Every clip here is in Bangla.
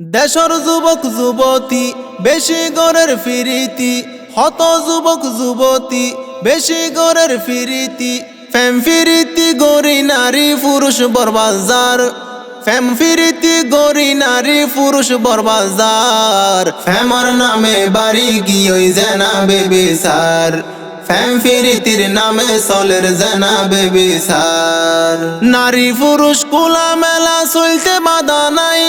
দেশর যুবক, যুবতী, বেশি গরের ফিরিতি। হত যুবক, যুবতী, বেশি গরের ফিরিতি। ফেম ফিরিতি গরি নারী, পুরুষ বরবাজার। ফেম ফিরিতি গরি নারী, পুরুষ বরবাজার। ফেমর নামে বাড়ি গিয়ে জেনা বেবি সার ফ্যাম ফিরিতির নামে সলের জানা বেবি সার নারী পুরুষ কুলা মেলা চলতে বাধা নাই।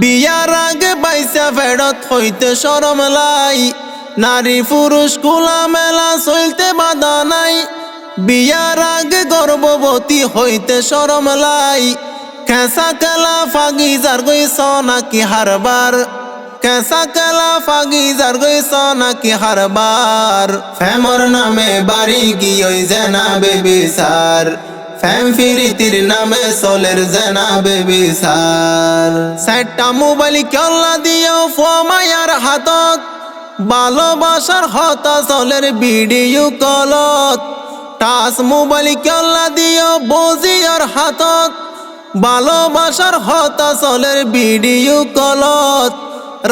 বিয়ার আগে বাইসা ফেরত হইতে সরম লাই। নারী পুরুষ কুলা মেলা চলতে বাধা নাই। বিয়ার আগে গর্ভবতী হইতে সরম লাই। খেসা খেলা ফাগি যার গইছ নাকি হারবার। কেসা কেলা ফাগি যার গইছ নাকি হারবার। ফেমর নামে বাড়ি গিয়ে জেনা বেবি সার। ফিরিতির নামে সোলের জেনা বেবি সার সেটা মোবাইল কেলা দিও ফমায়ার হাতত। ভালোবাসার হতা চলের ভিডিও কলত। টাচ মোবাইল কেলা দিও বজিয়ার হাতত। ভালোবাসার হতা চলের ভিডিও কলত।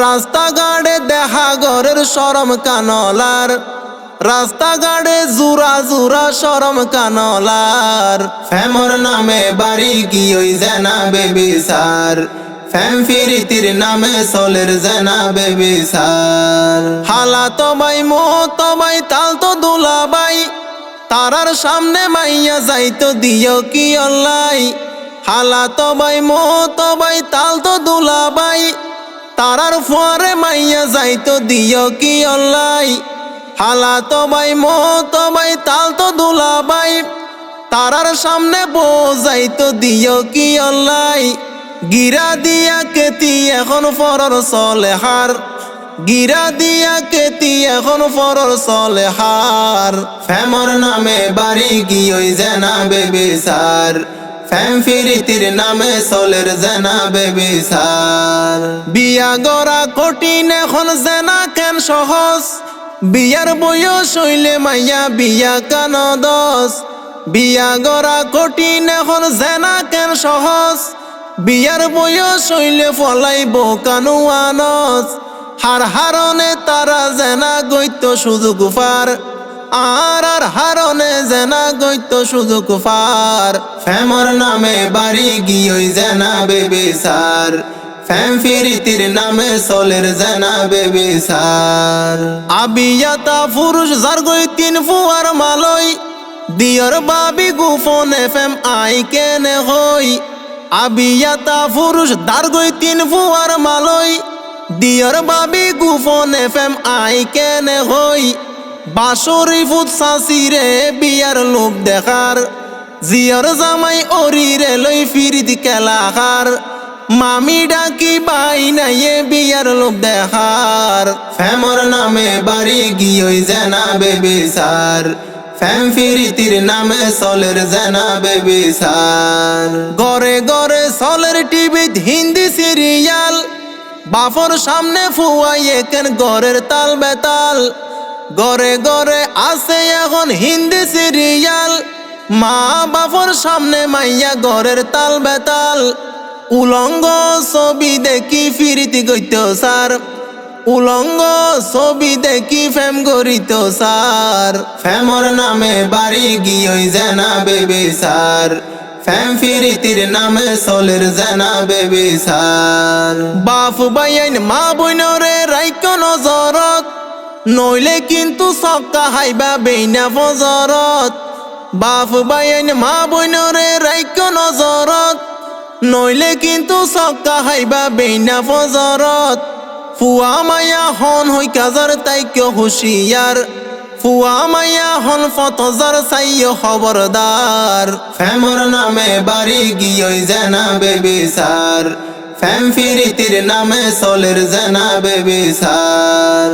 রাস্তাঘাটে দেখা ঘরের সরম কানলার। রাস্তাঘাটে জুরা জুরা সরম কানলার। ফেমর নামে বাড়ি গিয়ে জেনা বেবি সার ফ্যাম ফিরিতির নামে সোলের জেনা বেবি সার হালা তবাই মো তবাই তাল তো দুলাবাই তারার সামনে মাইয়া যাইতো দিও কি অল্লাই। হালা তবাই মো তবাই তাল তো দুলাবাই তারার ফুয়ারে মাইয়া যাইতো দিও কি অল্লাই। হালা তবাই মো তবাই তাল তো দুলা বাই তারার সামনে বো যাইতো দিও কি অল্লাই গিরা দিয়া কেতি এখন ফরর চলে হার। গিরা দিয়া কেতি এখন ফরর চলে হার। ফেমর নামে বাড়ি গিয়ে জেনা বেবি সার। ফ্যাম ফিরিতির নামে সোলের জেনা বেবি সার। বিয়া গড়া কঠিন এখন জেনা কেন সহজ? বিয়ার বয়স হইলে মাইয়া বিয়া কান দশ বিয়া গড়া কঠিন এখন জেনা কেন সহজ। বিয়ার বয়স হইলে ফলাইব আনস হার হারনে তারা জেনা গইত সুযোগ ফার আর আর হারনে জেনা গইত সুযোগ ফার ফেমর নামে বাড়ি গিয়ে জেনা বেবি সার ফ্যাম ফিরিতির নামে সোলের জেনা বেবি সার আবিয়াতা পুরুষ যার গই তিন ফুয়ার মালই, দিয়র বাবি গুফন এফএম আই কেনে হই? আবিয়াতা পুরুষ দার গই তিন ফুয়ার মালই, দিয়র বাবি গুফন এফএম আই কেনে হই? বাসরি ফুট সাসিরে বিয়ার লোভ দেখার, জিয়র জামাই অরিরে লই ফিরিত কেলাখার মামি ডাকি বাই নাইয়ে বিয়ার লোক দেখার। ফেমর নামে বাড়ি গিয়ে জেনা বেবি সার ফ্যাম ফিরিতির নামে সলের জেনা বেবি সার গড়ে গড়ে সলের টিভিত হিন্দি সিরিয়াল। বাফর সামনে ফুয়াই একেন গড়ের তাল বেতাল। গড়ে গড়ে আছে এখন হিন্দি সিরিয়াল। মা বাফর সামনে মাইয়া গড়ের তাল বেতাল। উলঙ্গ ছবি দেখি ফিরিতি গইত সার উলঙ্গ ছবি দেখি ফেম গরিত সার ফেমর নামে বাড়ি গিয়ে জেনা বেবি সার ফ্যাম ফিরিতির নামে সোলের জেনা বেবি সার বাপ বাইন মা বইনরে রাইক নজরত। নইলে কিন্তু সক্কা হাইবা বেইনা ফজরত। বাপ বাইন মা বইনরে রাইক নজরত। নইলে কিন্তু সক্কা হাইবা বেইনা ফজরত ফুয়া মায়া হন হই কাজার তাইকে হুশিয়ার ফুয়া মায়া হন ফতজার চাইয় খবরদার ফেমর নামে বাড়ি গিয়ে জেনা বেবি সার ফ্যাম ফিরিতির নামে সোলের জেনা বেবি সার